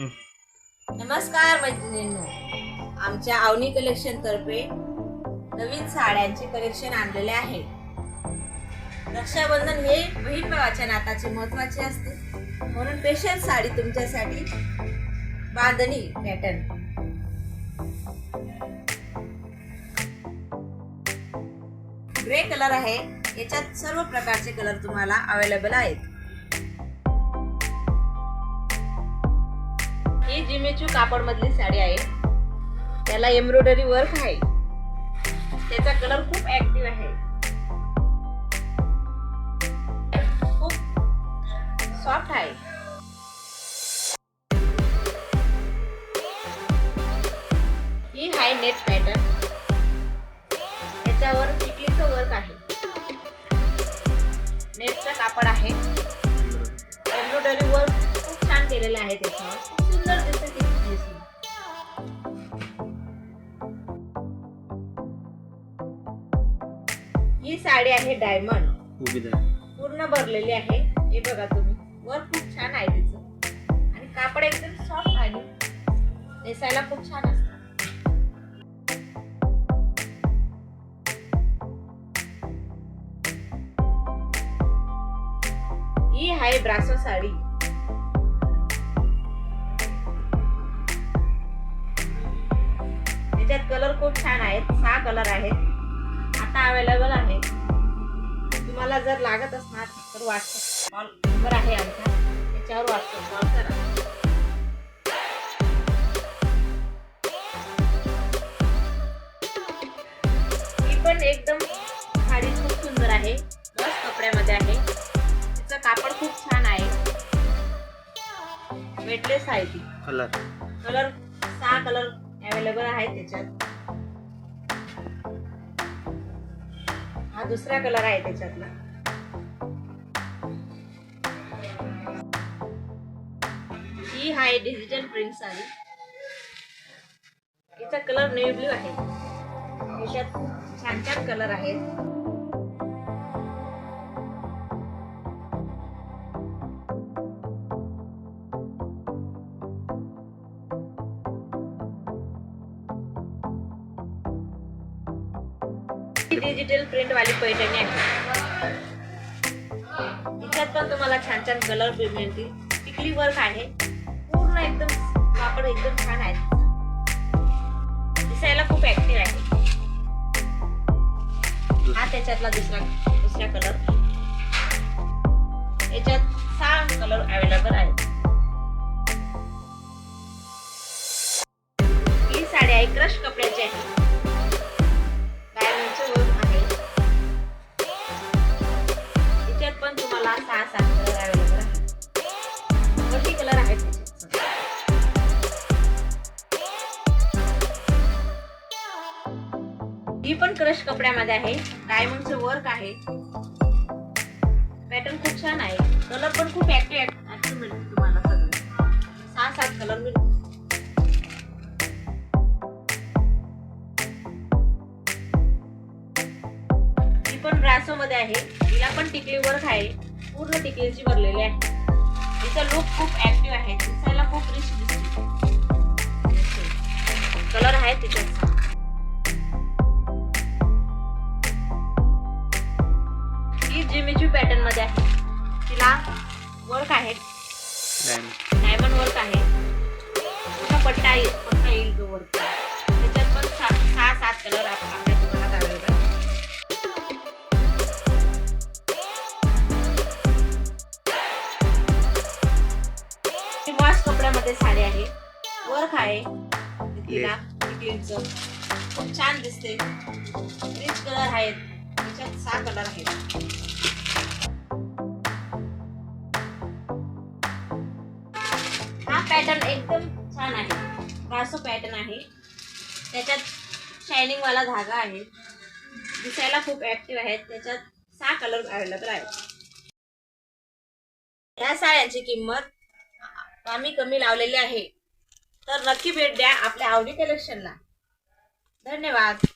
नमस्कार मैत्रिणींनो. आमच्या अवनी कलेक्शन तर्फे नवीन साड्यांचे कलेक्शन आणलेले आहे. रक्षाबंधन हे बहीण भावाच्या नाताचे महत्त्वाचे असते. म्हणून स्पेशल साडी तुमच्यासाठी बांधणी पॅटर्न ग्रे कलर आहे. याच्यात सर्व प्रकारचे कलर तुम्हाला अवेलेबल आहेत. ही जिमेचू कापड मधली साडी आहे त्याला एम्ब्रॉयडरी वर्क आहे. त्याचा कलर खूप ऍक्टिव्ह आहे. खूप सॉफ्ट आहे. ही आहे नेट पॅटर्न त्याच्यावर चिकलीचं वर्क आहे. नेटचं कापड आहे. एम्ब्रॉयडरी वर्क खूप छान केलेलं आहे त्याच्यावर. ही साडी आहे डायमंड पूर्ण भरलेली आहे. हे बघा तुम्ही. वर खूप छान आहे तिचं. आणि कापड एकदम सॉफ्ट आहे नेसायला खूप छान असतं. ही आहे ब्रासो साडी. त्याच्यात कलर खूप छान आहेत. सहा कलर आहेत. आता अवेलेबल आहे. तुम्हाला जर लागत असणार तर व्हॉट्सअप कॉल नंबर आहे आमचा. त्याच्यावर व्हॉट्सअप कॉल करा. पण एकदम साडी खूप सुंदर आहे. मस्त कपड्यामध्ये आहे. तिचं कापड खूप छान आहे. वेटलेस आहे ती. कलर कलर सहा कलर अवेलेबल आहेत त्याच्यात. हा दुसरा कलर आहे त्याच्यातला. ही आहे डिजिटल प्रिंट साडी. हिचा कलर नेव्ही ब्ल्यू आहे. याच्यात छान छान कलर आहेत. डिजिटल प्रिंट वाली पैठणी आहे तिच्यात पण तुम्हाला छान छान कलर मिळतील. टिकली वर्क आहे. पूर्ण एकदम कापड एकदम छान आहे दिसायला खूप ऍक्टिव्ह आहे. हा त्याच्यातला दुसरा दुसरा कलर याच्यात सहा कलर अवेलेबल आहेत. ही साडी आहे क्रश कपड्याची. आहे मला सहा सात कलर अवेलेबल आहे वरती कलर आहेत ही पण क्रश कपड्यामध्ये आहे. डायमंडचं वर्क आहे. पॅटर्न खूप छान आहे. कलर पण खूप ऍक्टिव्ह ऍक्टिव्ह मिळतील तुम्हाला सगळे. सहा सात कलर मिळतील. ही पण ब्रासो मध्ये आहे. तिला पण टिकली वर्क आहे. पूर्ण टिकलीची भरलेली आहे. तिचा लुक खूप ऍक्टिव्ह आहे. दिसायला खूप रिच दिसते. कलर आहे तिच्यात ही जिमीची पॅटर्नमध्ये आहे. तिला वर्क आहे. डायमंड वर्क आहे. पूर्ण पट्टा येईल पट्टा येईल तो वर्क त्याच्यात पण सहा सहा सात कलर आपल्या कपड्यामध्ये साडी आहे. वर्क आहे छान दिसते. रिच कलर आहेत. त्याच्यात सहा कलर आहेत. हा पॅटर्न एकदम छान आहे. ब्रासो पॅटर्न आहे. त्याच्यात शायनिंग वाला धागा आहे. दिसायला खूप ऍक्टिव्ह आहे त्याच्यात सहा कलर अवेलेबल आहेत. या साड्यांची किंमत कामी कमी लावलेले आहे. तर नक्की भेट द्या आपल्या आवडी कलेक्शनला धन्यवाद.